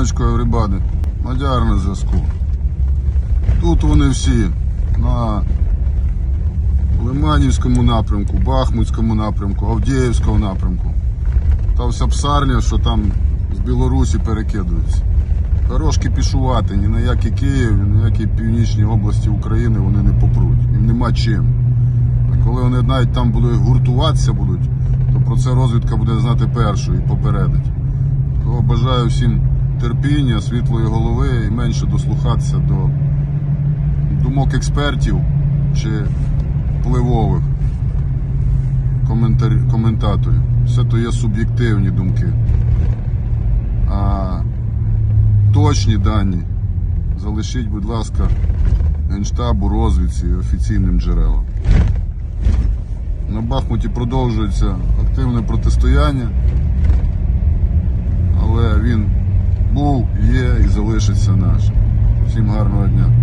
Раночку, everybody. Мадяр на зв'язку. Тут вони всі на Лиманівському напрямку, Бахмутському напрямку, Авдіївському напрямку. Та вся псарня, що там з Білорусі перекидується. Хорошки пішувати, ні на який Київ, ні на які північні області України вони не попруть. Їм нема чим. А коли вони навіть там будуть гуртуватися будуть, то про це розвідка буде знати першою і попередить. Того бажаю всім терпіння, світлої голови і менше дослухатися до думок експертів чи впливових коментар- коментаторів. Все то є суб'єктивні думки. А точні дані залишіть, будь ласка, Генштабу, розвідці офіційним джерелам. На Бахмуті продовжується активне протистояння, але він був, є і залишиться нашим. Всім гарного дня.